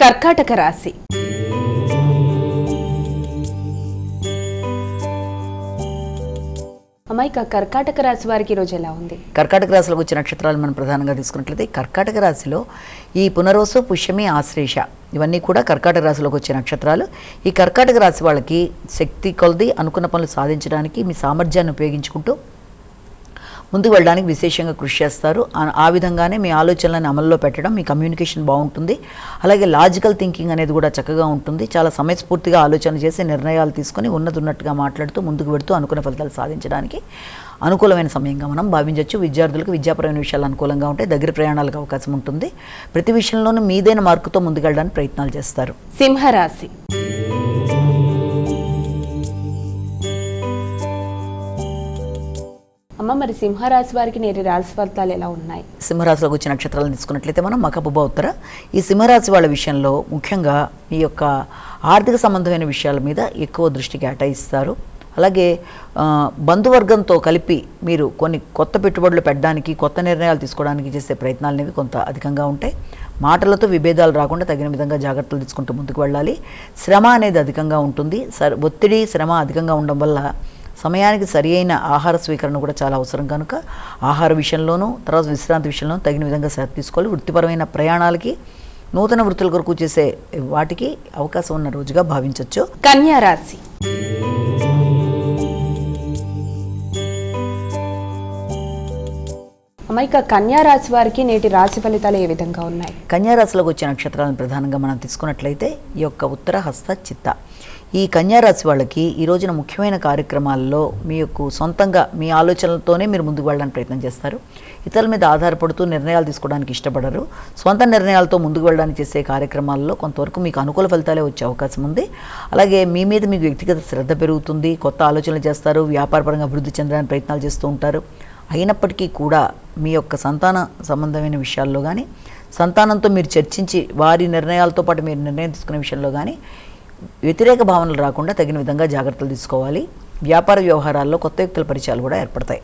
కర్కాటక రాశి. అమాయక కర్కాటక రాశి వారికి ఈరోజు ఎలా ఉంది? కర్కాటక రాశిలోకి వచ్చే నక్షత్రాలు మనం ప్రధానంగా తీసుకున్నట్లయితే కర్కాటక రాశిలో ఈ పునరోసు పుష్యమి ఆశ్లేష ఇవన్నీ కూడా కర్కాటక రాశిలోకి వచ్చే నక్షత్రాలు. ఈ కర్కాటక రాశి వాళ్ళకి శక్తి కొలది అనుకున్న పనులు సాధించడానికి మీ సామర్థ్యాన్ని ఉపయోగించుకుంటూ ముందుకు వెళ్ళడానికి విశేషంగా కృషి చేస్తారు. ఆ- ఆ విధంగానే మీ ఆలోచనలను అమల్లో పెట్టడం మీ కమ్యూనికేషన్ బాగుంటుంది. అలాగే లాజికల్ థింకింగ్ అనేది కూడా చక్కగా ఉంటుంది. చాలా సమయస్ఫూర్తిగా ఆలోచన చేసి నిర్ణయాలు తీసుకొని ఉన్నది ఉన్నట్టుగా మాట్లాడుతూ ముందుకు పెడుతూ అనుకున్న ఫలితాలు సాధించడానికి అనుకూలమైన సమయంగా మనం భావించవచ్చు విద్యార్థులకు విద్యాపరమైన విషయాలు అనుకూలంగా ఉంటాయి. దగ్గర ప్రయాణాలకు అవకాశం ఉంటుంది. ప్రతి విషయంలోనూ మీదైన మార్కుతో ముందుకెళ్ళడానికి ప్రయత్నాలు చేస్తారు. సింహరాశి. అమ్మ మరి సింహరాశి వారికి నేటి రాశి ఫలితాలు ఎలా ఉన్నాయి? సింహరాశిలోకి వచ్చిన నక్షత్రాలను తీసుకున్నట్లయితే మనం మకబుబ ఉత్తర. ఈ సింహరాశి వాళ్ళ విషయంలో ముఖ్యంగా మీ యొక్క ఆర్థిక సంబంధమైన విషయాల మీద ఎక్కువ దృష్టి కేటాయిస్తారు. అలాగే బంధువర్గంతో కలిపి మీరు కొన్ని కొత్త పెట్టుబడులు పెట్టడానికి కొత్త నిర్ణయాలు తీసుకోవడానికి చేసే ప్రయత్నాలు అనేవి కొంత అధికంగా ఉంటాయి. మాటలతో విభేదాలు రాకుండా తగిన విధంగా జాగ్రత్తలు తీసుకుంటూ ముందుకు వెళ్ళాలి. శ్రమ అనేది అధికంగా ఉంటుంది. సర్ ఒత్తిడి శ్రమ అధికంగా ఉండడం వల్ల సమయానికి సరి అయిన ఆహార స్వీకరణ కూడా చాలా అవసరం కనుక ఆహార విషయంలోనూ తర్వాత విశ్రాంతి విషయంలోనూ తగిన విధంగా శ్రద్ధ తీసుకోవాలి. వృత్తిపరమైన ప్రయాణాలకి నూతన వృత్తుల కొరకు చేసే వాటికి అవకాశం ఉన్న రోజుగా భావించవచ్చు కన్యా రాశి ఇక కన్యా రాశి వారికి నేటి రాశి ఫలితాలు ఏ విధంగా ఉన్నాయి? కన్యారాశిలోకి వచ్చే నక్షత్రాలను ప్రధానంగా మనం తీసుకున్నట్లయితే ఈ యొక్క ఉత్తర హస్త చిత్త. ఈ కన్యారాశి వాళ్ళకి ఈ రోజున ముఖ్యమైన కార్యక్రమాల్లో మీ యొక్క సొంతంగా మీ ఆలోచనలతోనే మీరు ముందుకు వెళ్ళడానికి ప్రయత్నం చేస్తారు. ఇతరుల మీద ఆధారపడుతూ నిర్ణయాలు తీసుకోవడానికి ఇష్టపడరు. సొంత నిర్ణయాలతో ముందుకు వెళ్ళడానికి చేసే కార్యక్రమాల్లో కొంతవరకు మీకు అనుకూల ఫలితాలే వచ్చే అవకాశం ఉంది. అలాగే మీ మీద మీకు వ్యక్తిగత శ్రద్ధ పెరుగుతుంది. కొత్త ఆలోచనలు చేస్తారు. వ్యాపారపరంగా అభివృద్ధి చెందడానికి ప్రయత్నాలు చేస్తూ ఉంటారు. అయినప్పటికీ కూడా మీ యొక్క సంతాన సంబంధమైన విషయాల్లో కానీ సంతానంతో మీరు చర్చించి వారి నిర్ణయాలతో పాటు మీరు నిర్ణయం తీసుకునే విషయంలో కానీ వ్యతిరేక భావనలు రాకుండా తగిన విధంగా జాగ్రత్తలు తీసుకోవాలి. వ్యాపార వ్యవహారాల్లో కొత్త వ్యక్తుల పరిచయాలు కూడా ఏర్పడతాయి.